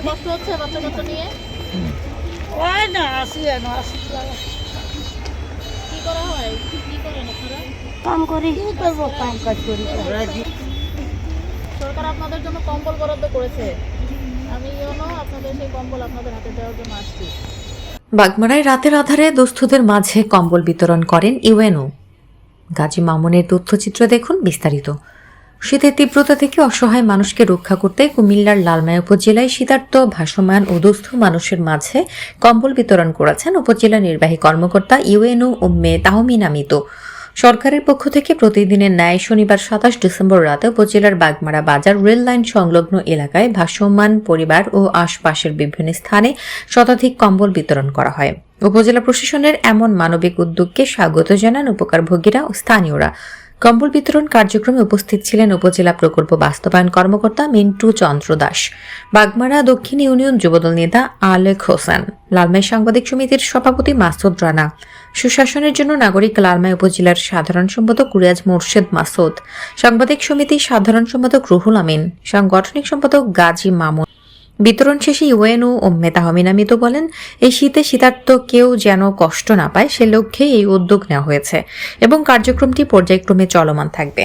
পেটে কষ্ট হচ্ছে বাচ্চা কাচ্চা নিয়ে? ওই না আসি না আসি। কি করা হয়? কি করেন আপনারা? কাম করি। কি করব? কাম কাজ করি। সরকার আপনাদের জন্য কম্বল বরাদ্দ করেছে। আমি ইউনো আপনাদের সেই কম্বল আপনাদের হাতে দেওয়ার জন্য আসছি। বাগমারায় রাতের আধারে দুস্থদের মাঝে কম্বল বিতরণ করেন ইউএনও। গাজী মামুনের তথ্যচিত্র দেখুন বিস্তারিত। শীতের তীব্রতা থেকে অসহায় মানুষকে রক্ষা করতে কুমিল্লার লালমাই উপজেলায় শীতার্ত ভাসমান ও দুস্থ মানুষের মাঝে কম্বল বিতরণ করেছেন উপজেলা নির্বাহী কর্মকর্তা ইউএনও উম্মে তাহমিনা মিতু। সরকারের পক্ষ থেকে প্রতিদিনের ন্যায় শনিবার সাতাশ ডিসেম্বর রাতে উপজেলার বাগমারা বাজার রেল লাইন সংলগ্ন এলাকায় ভাসমান পরিবার ও আশপাশের বিভিন্ন স্থানে শতাধিক কম্বল বিতরণ করা হয়। উপজেলা প্রশাসনের এমন মানবিক উদ্যোগকে স্বাগত জানান উপকারভোগীরা ও স্থানীয়রা। কম্বল বিতরণ কার্যক্রমে উপস্থিত ছিলেন উপজেলা প্রকল্প বাস্তবায়ন কর্মকর্তা মিন্টু চন্দ্র দাস, বাগমারা দক্ষিণ ইউনিয়ন যুবদল নেতা আলেক হোসেন, লালমাই সাংবাদিক সমিতির সভাপতি মাসুদ রানা, সুশাসনের জন্য নাগরিক লালমাই উপজেলার সাধারণ সম্পাদক কুরিয়াজ মোর্শেদ মাসুদ, সাংবাদিক সমিতির সাধারণ সম্পাদক রুহুল আমিন, সাংগঠনিক সম্পাদক গাজী মামুন। বিতরণ শেষে ইউএনও ও মেতাহমিনা মিতু বলেন, এই শীতে শীতার্থ কেউ যেন কষ্ট না পায়, সে লক্ষ্যে এই উদ্যোগ নেওয়া হয়েছে এবং কার্যক্রমটি পর্যায়ক্রমে চলমান থাকবে।